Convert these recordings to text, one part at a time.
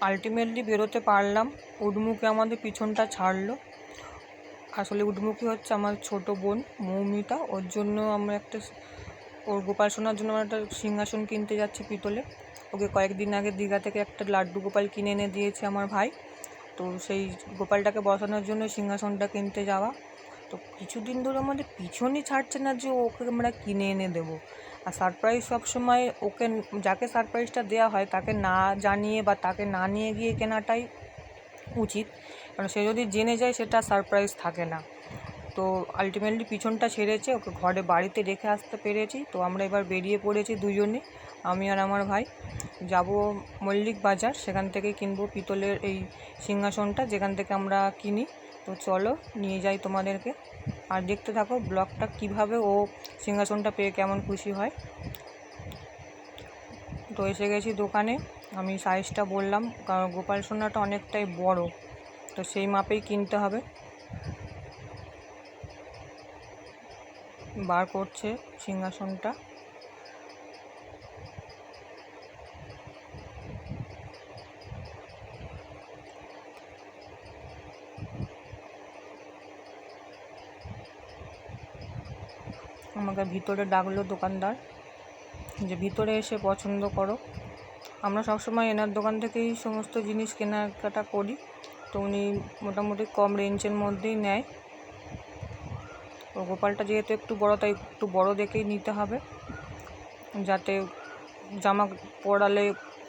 Ultimately বেরোতে পারলাম। উডমুখে আমাদের পিছনটা ছাড়লো। আসলে উডমুখী হচ্ছে আমার ছোট বোন, মৌমিতা। ওর জন্য আমরা একটা ওর গোপাল সোনার জন্য আমরা একটা সিংহাসন কিনতে যাচ্ছি পিতলে। ওকে কয়েকদিন আগে দীঘা থেকে একটা লাড্ডু গোপাল কিনে এনে দিয়েছে আমার ভাই। তো সেই গোপালটাকে বসানোর জন্য সিংহাসনটা কিনতে যাওয়া। তো কিছুদিন ধরে আমাদের পিছনই ছাড়ছে না যে ওকে আমরা কিনে এনে দেবো। আর সারপ্রাইজ সবসময় ওকে যাকে সারপ্রাইজটা দেওয়া হয় তাকে না জানিয়ে বা তাকে না নিয়ে গিয়ে কেনাটাই উচিত। কারণ সে যদি জেনে যায় সেটা সারপ্রাইজ থাকে না। তো আলটিমেটলি পিছনটা ছেড়েছে, ওকে ঘরে বাড়িতে রেখে আসতে পেরেছি। তো আমরা এবার বেরিয়ে পড়েছি দুজনে, আমি আর আমার ভাই। যাব মল্লিক বাজার, সেখান থেকে কিনবো পিতলের এই সিংহাসনটা, যেখান থেকে আমরা কিনি। তো চলো নিয়ে যাই তোমাদেরকে। আর দেখতে থাকো ব্লগটা কীভাবে ও সিংহাসনটা পেয়ে কেমন খুশি হয়। তো এসে গেছি দোকানে। আমি সাইজটা বললাম, কারণ গোপাল সোনাটা অনেকটাই বড়, তো সেই মাপেই কিনতে হবে। বার করছে সিংহাসনটা। আমাকে ভিতরে ডাকলো দোকানদার যে, ভিতরে এসে পছন্দ করো। আমরা সবসময় এনার দোকান থেকেই সমস্ত জিনিস কেনাকাটা করি। তো উনি মোটামুটি কম রেঞ্জের মধ্যেই নেয়। তো গোপালটা যেহেতু একটু বড়, তাই একটু বড় দেখেই নিতে হবে। যাতে জামা পরালে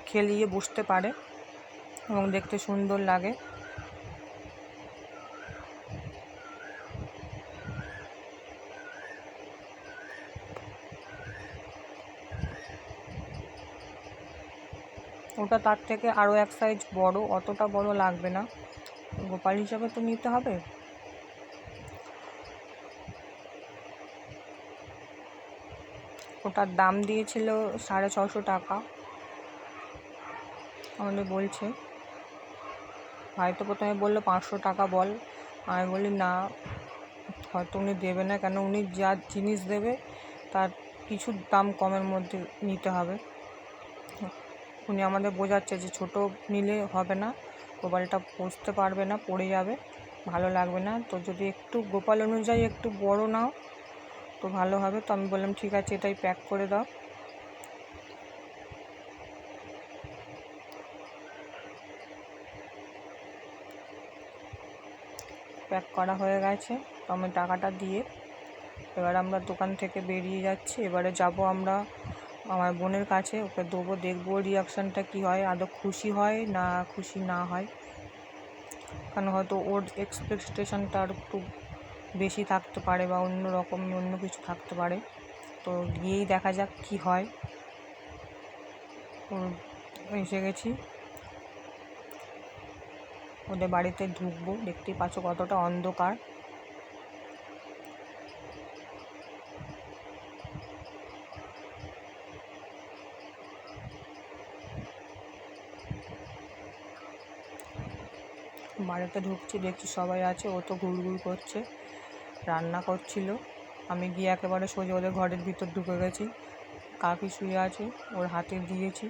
খেলিয়ে বসতে পারে এবং দেখতে সুন্দর লাগে। ওটা তার থেকে আরও এক সাইজ বড়, অতটা বড় লাগবে না। গোপাল হিসাবে তো নিতে হবে। ওটার দাম দিয়েছিল সাড়ে ছশো টাকা। আমাদের বলছে ভাই তো প্রথমে বলল পাঁচশো টাকা বল। আমি বলি না, হয়তো উনি দেবে না কেন? উনি যা জিনিস দেবে, তার কিছু দাম কমের মধ্যে নিতে হবে। উনি আমাদের বোঝাচ্ছে যে ছোট নিলে হবে না গোপালটা বসতে পারবে না, পড়ে যাবে, ভালো লাগবে না। তো যদি একটু গোপাল অনুযায়ী একটু বড় নাও, তো ভালো হবে। তো আমি বললাম, ঠিক আছে, এটাই প্যাক করে দাও। প্যাক করা হয়ে গেছে। তো আমি টাকাটা দিয়ে এবার আমরা দোকান থেকে বেরিয়ে যাচ্ছি। এবারে যাব আমরা আমার বোনের কাছে, ওকে দেবো, দেখব রিয়াকশানটা কী হয়, আদৌ খুশি হয় না খুশি না হয়। কারণ হয়তো ওর এক্সপেকটেশনটা আর একটু বেশি থাকতে পারে বা অন্য রকম, অন্য কিছু থাকতে পারে। তো গিয়েই দেখা যাক কী হয়। এসে গেছি। ওদের বাড়িতে ঢুকবো, দেখতেই পাচ্ছ কতটা অন্ধকার। বাড়িতে ঢুকছি, দেখছি সবাই আছে, ও তো ঘুরঘুর করছে, রান্না করছিল। আমি গিয়ে একেবারে সোজা ওদের ঘরের ভিতর ঢুকে গেছি। কাকি শুয়ে আছে, ওর হাতে দিয়েছি।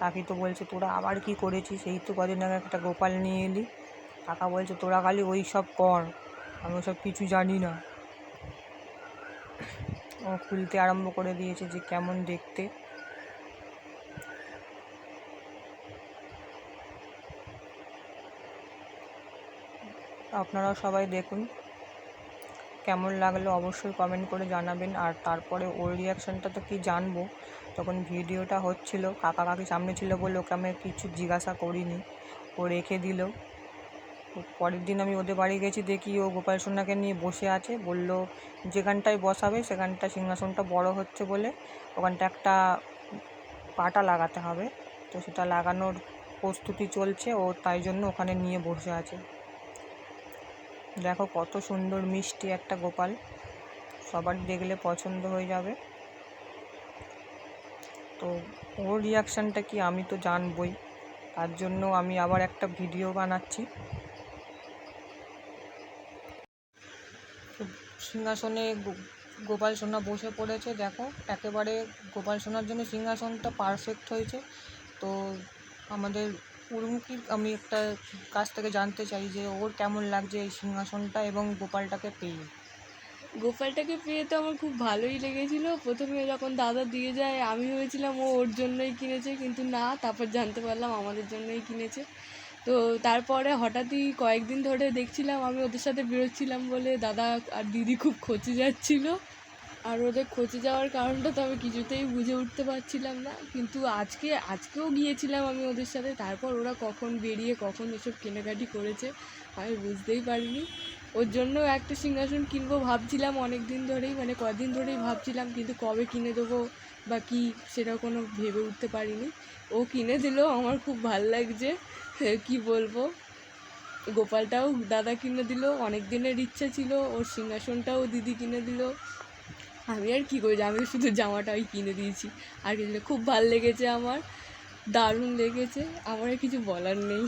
কাকি তো বলছে, তোরা আবার কি করেছিস? এই তো কদিন আগে একটা গোপাল নিয়ে এলি। কাকা বলছে, তোরা খালি ওই সব কর, আমি ওসব কিছু জানি না। ও খুলতে আরম্ভ করে দিয়েছে যে কেমন দেখতে। আপনারা সবাই দেখুন। কেমন লাগল অবশ্যই কমেন্ট করে জানাবেন। আর তারপরে ওর রিয়াকশানটা তো কি জানব? তখন ভিডিওটা হচ্ছিল, কাকা কাকি সামনে ছিল বলে ওকে আমি কিছু জিজ্ঞাসা করিনি। ও রেখে দিল। পরের দিন আমি ওদের বাড়ি গেছি দেখি ও গোপাল সোনাকে নিয়ে বসে আছে। বলল, যেখানটায় বসাবে সেখানটা সিংহাসনটা বড় হচ্ছে বলে ওখানটা একটা পাটা লাগাতে হবে। তো সেটা লাগানোর প্রস্তুতি চলছে ও তাই জন্য ওখানে নিয়ে বসে আছে। দেখো কত সুন্দর মিষ্টি একটা গোপাল। সবার দেখলে পছন্দ হয়ে যাবে। তো ওর রিয়াকশানটা কি আমি তো জানবই। তার জন্য আমি আবার একটা ভিডিও বানাচ্ছি। সিংহাসনে গোপাল সোনা বসে পড়েছে, দেখো। একেবারে গোপাল সোনার জন্য সিংহাসনটা পারফেক্ট হয়েছে। তো আমাদের উর্মুকির আমি একটা কাছ থেকে জানতে চাই যে ওর কেমন লাগছে এই সিংহাসনটা এবং গোপালটাকে পেয়ে। গোপালটাকে পেয়ে তো আমার খুব ভালোই লেগেছিলো। প্রথমে যখন দাদা দিয়ে যায়, আমি ভেবেছিলাম ও ওর জন্যই কিনেছে, কিন্তু না, তারপর জানতে পারলাম আমাদের জন্যই কিনেছে। তো তারপরে হঠাৎই কয়েকদিন ধরে দেখছিলাম, আমি ওদের সাথে বেরোচ্ছিলাম বলে দাদা আর দিদি খুব খচে যাচ্ছিল। আর ওদের খচে যাওয়ার কারণটা তো আমি কিছুতেই বুঝে উঠতে পারছিলাম না। কিন্তু আজকে, আজকেও গিয়েছিলাম আমি ওদের সাথে, তারপর ওরা কখন বেরিয়ে, কখন এসব কেনাকাটি করেছে, আমি বুঝতেই পারিনি। ওর জন্য একটা সিংহাসন কিনবো ভাবছিলাম অনেক দিন ধরেই মানে কদিন ধরেই ভাবছিলাম, কিন্তু কবে কিনে দেবো বা কী সেটা কোনো ভেবে উঠতে পারিনি। ও কিনে দিল, আমার খুব ভালো লাগছে কি বলব। গোপালটাও দাদা কিনে দিল অনেক দিনের ইচ্ছা ছিল, ওর সিংহাসনটাও দিদি কিনে দিল। আমি আর কী করেছি আমি শুধু জামাটাই কিনে দিয়েছি। আর কিছু খুব ভালো লেগেছে আমার। দারুণ লেগেছে। আমার আর কিছু বলার নেই।